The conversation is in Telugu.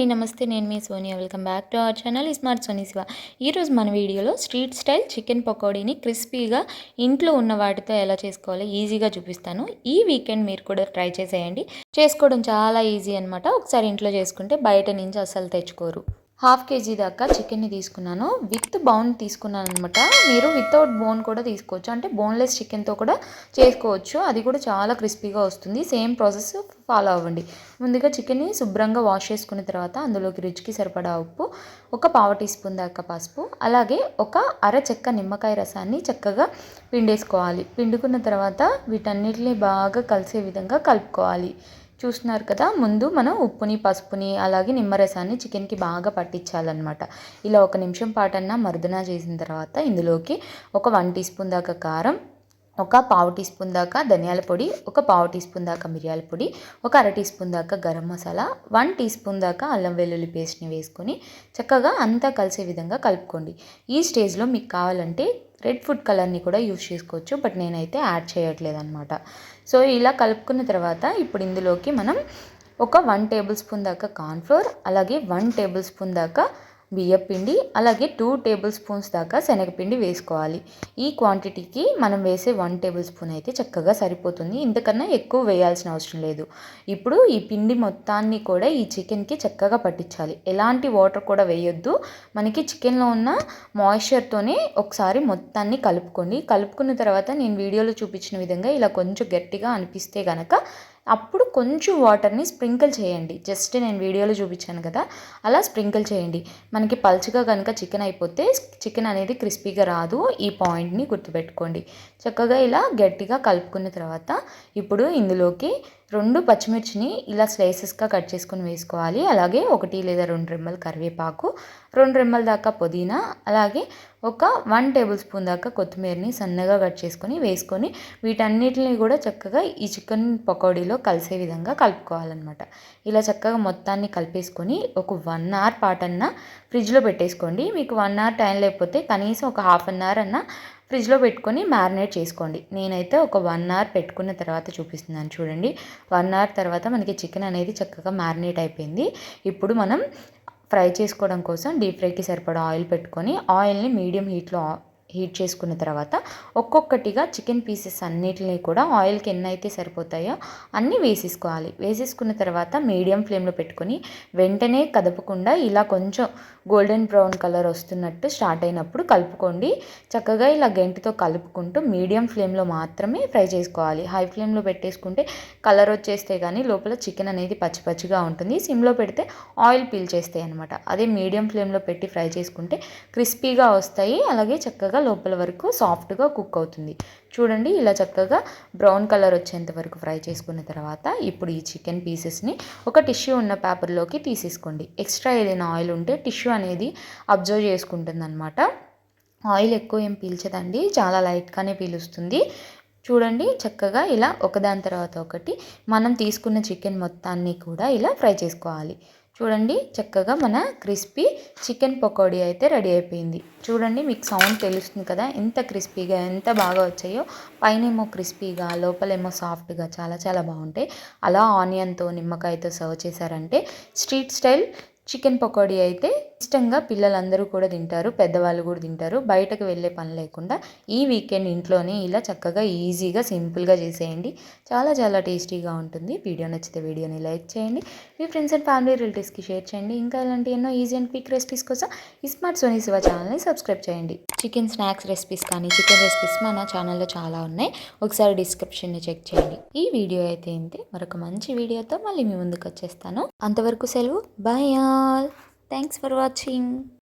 అండి నమస్తే. నేను మీ Sonia. Welcome back to our channel smart Soni Siva. ఈరోజు మన వీడియోలో స్ట్రీట్ స్టైల్ చికెన్ పకోడీని క్రిస్పీగా ఇంట్లో ఉన్న వాటితో ఎలా చేసుకోవాలో ఈజీగా చూపిస్తాను. ఈ వీకెండ్ మీరు కూడా ట్రై చేసేయండి. చేసుకోవడం చాలా ఈజీ అనమాట ఒకసారి ఇంట్లో చేసుకుంటే బయట నుంచి అసలు తెచ్చుకోరు. హాఫ్ కేజీ దాకా చికెన్ని తీసుకున్నాను. విత్ బౌన్ తీసుకున్నాను అనమాట మీరు వితౌట్ బోన్ కూడా తీసుకోవచ్చు. అంటే బోన్లెస్ చికెన్తో కూడా చేసుకోవచ్చు. అది కూడా చాలా క్రిస్పీగా వస్తుంది. సేమ్ ప్రాసెస్ ఫాలో అవ్వండి. ముందుగా చికెన్ని శుభ్రంగా వాష్ చేసుకున్న తర్వాత అందులోకి రుచికి సరిపడా ఉప్పు ఒక పావు టీ స్పూన్ దాకా పసుపు అలాగే ఒక అర చెక్క నిమ్మకాయ రసాన్ని చక్కగా పిండేసుకోవాలి. పిండుకున్న తర్వాత వీటన్నిటిని బాగా కలిసే విధంగా కలుపుకోవాలి. చూస్తున్నారు కదా ముందు మనం ఉప్పుని పసుపుని అలాగే నిమ్మరసాన్ని చికెన్కి బాగా పట్టించాలన్నమాట. ఇలా ఒక నిమిషం పాటన్నా మర్దన చేసిన తర్వాత ఇందులోకి ఒక వన్ టీ స్పూన్ దాకా కారం ఒక పావు టీ స్పూన్ దాకా ధనియాల పొడి ఒక పావు టీ స్పూన్ దాకా మిరియాల పొడి ఒక అర టీ స్పూన్ దాకా garam masala one teaspoon దాకా అల్లం వెల్లుల్లి పేస్ట్ని వేసుకొని చక్కగా అంతా కలిసే విధంగా కలుపుకోండి. ఈ స్టేజ్లో మీకు కావాలంటే రెడ్ ఫుడ్ కలర్ని కూడా యూస్ చేసుకోవచ్చు బట్ నేనైతే యాడ్ చేయట్లేదు అనమాట సో ఇలా కలుపుకున్న తర్వాత ఇప్పుడు ఇందులోకి మనం ఒక వన్ టేబుల్ స్పూన్ దాకా కార్న్ఫ్లోర్ అలాగే వన్ టేబుల్ స్పూన్ దాకా బియ్యపిండి అలాగే టూ టేబుల్ స్పూన్స్ దాకా శనగపిండి వేసుకోవాలి. ఈ క్వాంటిటీకి మనం వేసే వన్ టేబుల్ స్పూన్ అయితే చక్కగా సరిపోతుంది. ఇంతకన్నా ఎక్కువ వేయాల్సిన అవసరం లేదు. ఇప్పుడు ఈ పిండి మొత్తాన్ని కూడా ఈ చికెన్కి చక్కగా పట్టించాలి. ఎలాంటి వాటర్ కూడా వేయొద్దు. మనకి చికెన్లో ఉన్న మాయిశ్చర్తోనే ఒకసారి మొత్తాన్ని కలుపుకోండి. కలుపుకున్న తర్వాత నేను వీడియోలో చూపించిన విధంగా ఇలా కొంచెం గట్టిగా అనిపిస్తే కనుక అప్పుడు కొంచెం వాటర్ని స్ప్రింకిల్ చేయండి. జస్ట్ నేను వీడియోలో చూపించాను కదా అలా స్ప్రింకిల్ చేయండి. మనకి పల్చగా కనుక చికెన్ అయిపోతే చికెన్ అనేది క్రిస్పీగా రాదు. ఈ పాయింట్ని గుర్తుపెట్టుకోండి. చక్కగా ఇలా గట్టిగా కలుపుకున్న తర్వాత ఇప్పుడు ఇందులోకి రెండు పచ్చిమిర్చిని ఇలా స్లైసెస్గా కట్ చేసుకొని వేసుకోవాలి. అలాగే ఒకటి లేదా రెండు రెమ్మల కరివేపాకు రెండు రెమ్మల దాకా పుదీనా అలాగే ఒక వన్ టేబుల్ స్పూన్ దాకా కొత్తిమీరని సన్నగా కట్ చేసుకొని వేసుకొని వీటన్నిటిని కూడా చక్కగా ఈ చికెన్ పకోడీలో కలిసే విధంగా కలుపుకోవాలన్నమాట. ఇలా చక్కగా మొత్తాన్ని కలిపేసుకొని ఒక వన్ అవర్ పాటన్నా ఫ్రిడ్జ్లో పెట్టేసుకోండి. మీకు వన్ అవర్ టైం లేకపోతే కనీసం ఒక హాఫ్ అన్ అవర్ అన్నా ఫ్రిడ్జ్లో పెట్టుకొని మ్యారినేట్ చేసుకోండి. నేనైతే ఒక వన్ అవర్ పెట్టుకున్న తర్వాత చూపిస్తున్నాను చూడండి. వన్ అవర్ తర్వాత మనకి చికెన్ అనేది చక్కగా మ్యారినేట్ అయిపోయింది. ఇప్పుడు మనం ఫ్రై చేసుకోవడం కోసం డీప్ ఫ్రైకి సరిపడా ఆయిల్ పెట్టుకొని ఆయిల్ని మీడియం హీట్లో హీట్ చేసుకున్న తర్వాత ఒక్కొక్కటిగా చికెన్ పీసెస్ అన్నిటిని కూడా ఆయిల్కి ఎన్ని అయితే సరిపోతాయో అన్నీ వేసేసుకోవాలి. వేసేసుకున్న తర్వాత మీడియం ఫ్లేమ్లో పెట్టుకొని వెంటనే కదపకుండా ఇలా కొంచెం గోల్డెన్ బ్రౌన్ కలర్ వస్తున్నట్టు స్టార్ట్ అయినప్పుడు కలుపుకోండి. చక్కగా ఇలా గెంటితో కలుపుకుంటూ మీడియం ఫ్లేమ్లో మాత్రమే ఫ్రై చేసుకోవాలి. హై ఫ్లేమ్లో పెట్టేసుకుంటే కలర్ వచ్చేస్తే కానీ లోపల చికెన్ అనేది పచ్చి పచ్చిగా ఉంటుంది. సిమ్లో పెడితే ఆయిల్ పీల్ చేస్తాయి అనమాట అదే మీడియం ఫ్లేమ్లో పెట్టి ఫ్రై చేసుకుంటే క్రిస్పీగా వస్తాయి. అలాగే చక్కగా లోపల వరకు సాఫ్ట్గా కుక్ అవుతుంది. చూడండి ఇలా చక్కగా బ్రౌన్ కలర్ వచ్చేంత వరకు ఫ్రై చేసుకున్న తర్వాత ఇప్పుడు ఈ చికెన్ పీసెస్ని ఒక టిష్యూ ఉన్న పేపర్లోకి తీసేసుకోండి. ఎక్స్ట్రా ఏదైనా ఆయిల్ ఉంటే టిష్యూ అనేది అబ్జర్వ్ చేసుకుంటుంది అనమాట ఆయిల్ ఎక్కువ ఏం పీల్చదండి చాలా లైట్గానే పీలుస్తుంది. చూడండి చక్కగా ఇలా ఒకదాని తర్వాత ఒకటి మనం తీసుకున్న చికెన్ మొత్తాన్ని కూడా ఇలా ఫ్రై చేసుకోవాలి. చూడండి చక్కగా మన క్రిస్పీ చికెన్ పకోడీ అయితే రెడీ అయిపోయింది. చూడండి మీకు సౌండ్ తెలుస్తుంది కదా ఎంత క్రిస్పీగా ఎంత బాగా వచ్చాయో. పైనేమో క్రిస్పీగా లోపలేమో సాఫ్ట్గా చాలా చాలా బాగుంటాయి. అలా ఆనియన్తో నిమ్మకాయతో సర్వ్ చేశారంటే స్ట్రీట్ స్టైల్ చికెన్ పకోడీ అయితే ఇష్టంగా పిల్లలందరూ కూడా తింటారు పెద్దవాళ్ళు కూడా తింటారు. బయటకు వెళ్ళే పని లేకుండా ఈ వీకెండ్ ఇంట్లోనే ఇలా చక్కగా ఈజీగా సింపుల్గా చేసేయండి. చాలా చాలా టేస్టీగా ఉంటుంది. వీడియో నచ్చితే వీడియోని లైక్ చేయండి. మీ ఫ్రెండ్స్ అండ్ ఫ్యామిలీ రిలేటివ్స్కి షేర్ చేయండి. ఇంకా ఇలాంటి ఎన్నో ఈజీ అండ్ క్విక్ రెసిపీస్ కోసం ఈ స్మార్ట్ సోనీ శివ ఛానల్ని సబ్స్క్రైబ్ చేయండి. చికెన్ స్నాక్స్ రెసిపీస్ కానీ చికెన్ రెసిపీస్ మన ఛానల్లో చాలా ఉన్నాయి. ఒకసారి డిస్క్రిప్షన్ని చెక్ చేయండి. ఈ వీడియో అయితే ఏంటి మరొక మంచి వీడియోతో మళ్ళీ మీ ముందుకు వచ్చేస్తాను. అంతవరకు సెలవు. Bye all thanks for watching